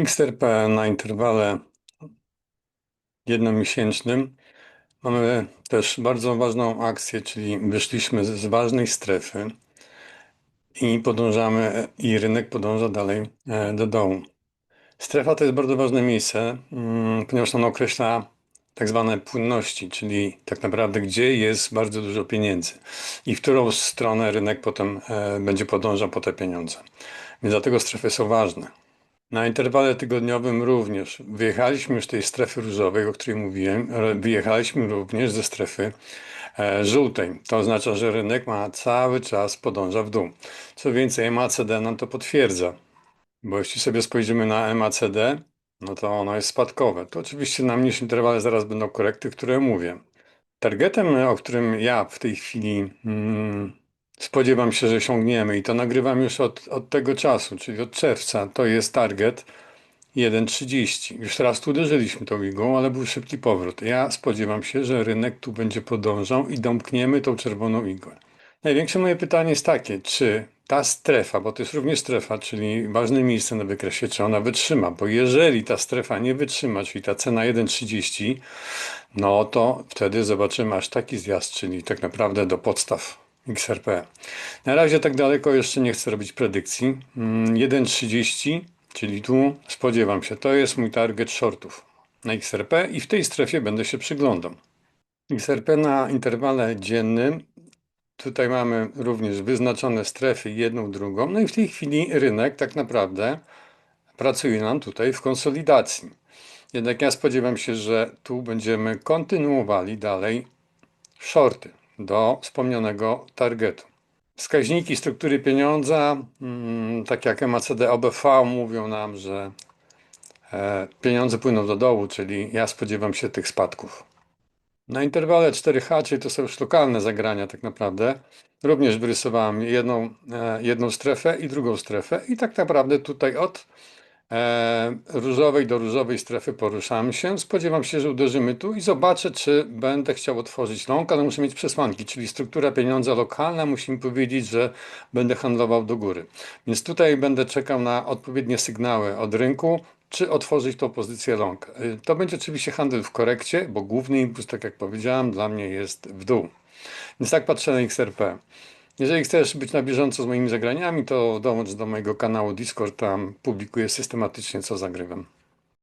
XRP na interwale jednomiesięcznym. Mamy też bardzo ważną akcję, czyli wyszliśmy z ważnej strefy i podążamy, i rynek podąża dalej e, do dołu. Strefa to jest bardzo ważne miejsce, mm, ponieważ ono określa tak zwane płynności, czyli tak naprawdę gdzie jest bardzo dużo pieniędzy i w którą stronę rynek potem e, będzie podążał po te pieniądze. Więc dlatego strefy są ważne. Na interwale tygodniowym również wyjechaliśmy już z tej strefy różowej, o której mówiłem, wyjechaliśmy również ze strefy e, żółtej. To oznacza, że rynek ma cały czas podąża w dół. Co więcej, MACD nam to potwierdza, bo jeśli sobie spojrzymy na MACD, no to ono jest spadkowe. To oczywiście na mniejszym interwale zaraz będą korekty, które mówię. Targetem, o którym ja w tej chwili mm, spodziewam się, że osiągniemy i to nagrywam już od, od tego czasu, czyli od czerwca, to jest target 1,30. Już teraz tu uderzyliśmy tą igłą, ale był szybki powrót. Ja spodziewam się, że rynek tu będzie podążał i domkniemy tą czerwoną igłę. Największe moje pytanie jest takie, czy ta strefa, bo to jest również strefa, czyli ważne miejsce na wykresie, czy ona wytrzyma, bo jeżeli ta strefa nie wytrzyma, czyli ta cena 1,30, no to wtedy zobaczymy aż taki zjazd, czyli tak naprawdę do podstaw XRP. Na razie tak daleko jeszcze nie chcę robić predykcji. Mm, 1,30, czyli tu spodziewam się, to jest mój target shortów na XRP i w tej strefie będę się przyglądał. XRP na interwale dziennym. Tutaj mamy również wyznaczone strefy, jedną, drugą. No i w tej chwili rynek tak naprawdę pracuje nam tutaj w konsolidacji. Jednak ja spodziewam się, że tu będziemy kontynuowali dalej shorty do wspomnianego targetu. Wskaźniki struktury pieniądza, mm, tak jak MACD OBV, mówią nam, że e, pieniądze płyną do dołu, czyli ja spodziewam się tych spadków. Na interwale 4H, czyli to są już lokalne zagrania tak naprawdę, również wyrysowałem jedną, e, jedną strefę i drugą strefę i tak naprawdę tutaj od różowej do różowej strefy poruszamy się. Spodziewam się, że uderzymy tu i zobaczę, czy będę chciał otworzyć long, ale muszę mieć przesłanki, czyli struktura pieniądza lokalna musi mi powiedzieć, że będę handlował do góry. Więc tutaj będę czekał na odpowiednie sygnały od rynku, czy otworzyć tą pozycję long. Y, To będzie oczywiście handel w korekcie, bo główny impuls, tak jak powiedziałem, dla mnie jest w dół. Więc tak patrzę na XRP. Jeżeli chcesz być na bieżąco z moimi zagraniami, to dołącz do mojego kanału Discord, tam publikuję systematycznie, co zagrywam.